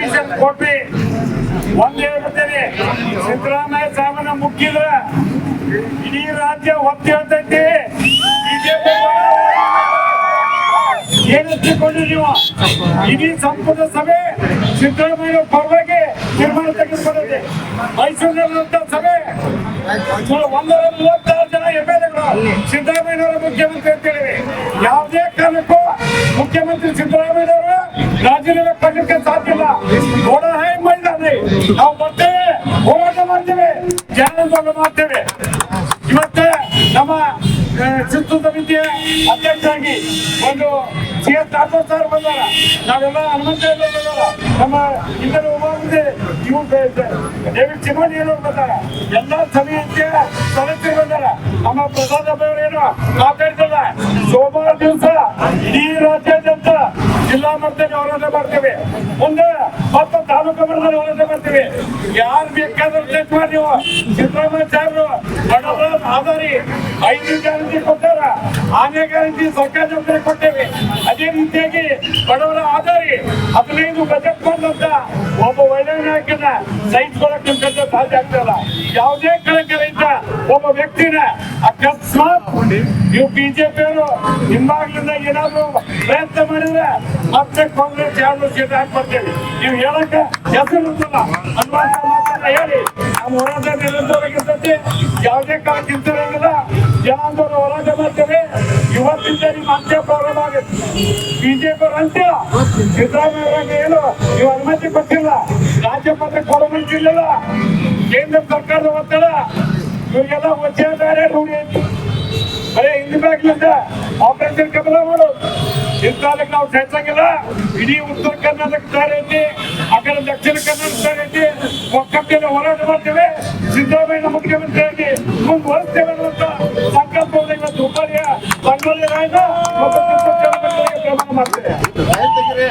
Officer ಕೊಟ್ಟು ಒಂದ್ ಹೇಳ್ಬಿಡ್ತೇನೆ, ಸಿದ್ದರಾಮಯ್ಯ ಸಾಹೇಬನ ಮುಗ್ಗಿದ್ರ ಇಡೀ ರಾಜ್ಯ ಒತ್ತಿ ಹೇಳ್ತೈತಿ ಬಿಜೆಪಿ ಏನಿಸಿಕೊಂಡು ನೀವು? ಇಡೀ ಸಂಪುಟ ಸಭೆ ಸಿದ್ದರಾಮಯ್ಯ ಪರವಾಗಿ ತೀರ್ಮಾನ ತೆಗೆದುಕೊಂಡಿದೆ ಮೈಸೂರಿನಲ್ಲಿರುವಂತ ಸಭೆ. ಒಂದರ ಮೂವತ್ತಾರು ಜನ ಎಂ ಎಲ್ ಎಗಳು ಮುಖ್ಯಮಂತ್ರಿ ಅಂತ ಹೇಳಿ ಯಾವುದೇ ಕಾರಣಕ್ಕೂ ಮುಖ್ಯಮಂತ್ರಿ ಸಿದ್ದರಾಮಯ್ಯನವರು ರಾಜೀನಾಮೆ ಕೊಡ್ಲಿಕ್ಕೆ ಮಾಡ್ತೇವೆ. ಇವತ್ತೇ ನಮ್ಮ ಶಿಸ್ತು ಸಮಿತಿಯ ಅಧ್ಯಕ್ಷರಾಗಿ ಒಂದು ಸಿ ಎಸ್ ಠಾಕೂರ್ ಸರ್ ಬಂದಾರ. ನಾವೆಲ್ಲ ಹನುಮಂತ ಬಂದಾರ. ನಮ್ಮ ಇತರ ಉಮಾಪತಿ ಇವು ಡೇವಿಡ್ ಚಿಮೋನಿ ಏನೋ ಬಂದಾರ. ಎಲ್ಲ ಸಮಿತಿಯ ಸದಸ್ಯರು ಬಂದಾರ. ನಮ್ಮ ಪ್ರಸಾದ್ ಅವರು ಏನು ಮಾತಾಡ್ತಿಲ್ಲ ಸೋಮವಾರ ದಿವಸ ಇಡೀ ರಾಜ್ಯಾದ್ಯಂತ ಜಿಲ್ಲಾ ಮಟ್ಟದಲ್ಲಿ ಹೋರಾಟ ಮಾಡ್ತೀವಿ. ಮುಂದೆ ಮತ್ತು ತಾಲೂಕು ಮಟ್ಟದಲ್ಲಿ ಹೋರಾಟ ಮಾಡ್ತೀವಿ. ಯಾರು ಬೇಕಾದ್ರೂ ಚೆಕ್ ನೀವು. ಸಿದ್ದರಾಮಯ್ಯ ಸಾಹೇಬರು, ಬಡವರ ಆಧಾರಿ ಐದು ಗ್ಯಾರಂಟಿ ಕೊಟ್ಟಾರ. ಆನೆ ಗ್ಯಾರಂಟಿ ಸರ್ಕಾರ ಜೊತೆ ಕೊಟ್ಟೇವೆ. ಅದೇ ರೀತಿಯಾಗಿ ಬಡವರ ಆಧಾರಿ ಹದಿನೈದು ಬಜೆಟ್ ಬಂದಂತ ಒಬ್ಬ ಒಳ್ಳೆಯ ನಾಯಕನ ಸಹಿಸ್ಕೊಳಕ್ ನಿಮ್ ಸಾಧ್ಯ ಆಗ್ತಲ್ಲ ಯಾವುದೇ ಕಳಕ ರಹಿತ ಒಬ್ಬ ವ್ಯಕ್ತಿನ ಅಕಸ್ಮಾತ್ ನೀವು ಬಿಜೆಪಿಯವರು ನಿಮ್ಮಾಗ್ಲಿಂದ ಏನಾದ್ರು ಪ್ರಯತ್ನ ಮಾಡಿದ್ರೆ ಮತ್ತೆ ಕಾಂಗ್ರೆಸ್ ಎರಡು ಸೀಟ್ ಹಾಕ್ಬರ್ತೇವೆ ನೀವು ಹೇಳಕ್ಕ ಹೆಸರು ಮಾತನ್ನ ಹೇಳಿ. ನಮ್ಮ ಹೋರಾಟ ನಿರಂತರವಾಗಿರ್ತೈತಿ ಯಾವುದೇ ಕಾಲ ಚಿಂತಿರಂಗಿಲ್ಲ ಜನಾಂದೋಲನ ಹೋರಾಟ ಮಾಡ್ತೇವೆ ಇವತ್ತಿಂದ ನಿಮ್ಮ ಅಂತ್ಯ ಪ್ರಾರಂಭ ಆಗುತ್ತೆ. ಬಿಜೆಪಿ ಅವರು ಅಂತ್ಯ. ಸಿದ್ದರಾಮಯ್ಯ ಏನು? ನೀವು ಅನುಮತಿ ಕೊಟ್ಟಿಲ್ಲ. ರಾಜ್ಯಪಾಲ ಕೊಡಬೇಕಿಲ್ಲ ಕೇಂದ್ರ ಸರ್ಕಾರದ ಒತ್ತಡ. ಇವರಿಗೆಲ್ಲ ವಜ್ರಾಧಾರ ರೂಢಿ ಐತಿ ಬರೀ ಹಿಂದಿ ಬ್ಯಾಗ್ಲಿಂದ ಆಪರೇಷನ್ ಕಮಲ ಮಾಡೋದು ಇಂಥದಕ್ಕೆ ನಾವು ಸಹಿಸಂಗಿಲ್ಲ ಇಡೀ ಉತ್ತರ ಕರ್ನಾಟಕ ದಾರಿ ಐತಿ ಆ ಕಡೆ ದಕ್ಷಿಣ ಕನ್ನಡ ದಾರಿ ಐತಿ ಒಕ್ಕಟ್ಟಿನ ಹೋರಾಟ ಮಾಡ್ತೇವೆ. ಸಿದ್ದರಾಮಯ್ಯ ಮುಖ್ಯಮಂತ್ರಿಯಾಗಿ ಮುಂದುವರಿಸ್ತೇವೆ ಅನ್ನುವಂತ ಸಂಕಲ್ಪವನ್ನು ಇವತ್ತು ಹುಬ್ಬಳ್ಳಿಯ ಮತ್ತು ಕಿತ್ತೂರು ಚೆನ್ನಮ್ಮನವರಿಗೆ ಪ್ರಮಾಣ ಮಾಡ್ತೇವೆ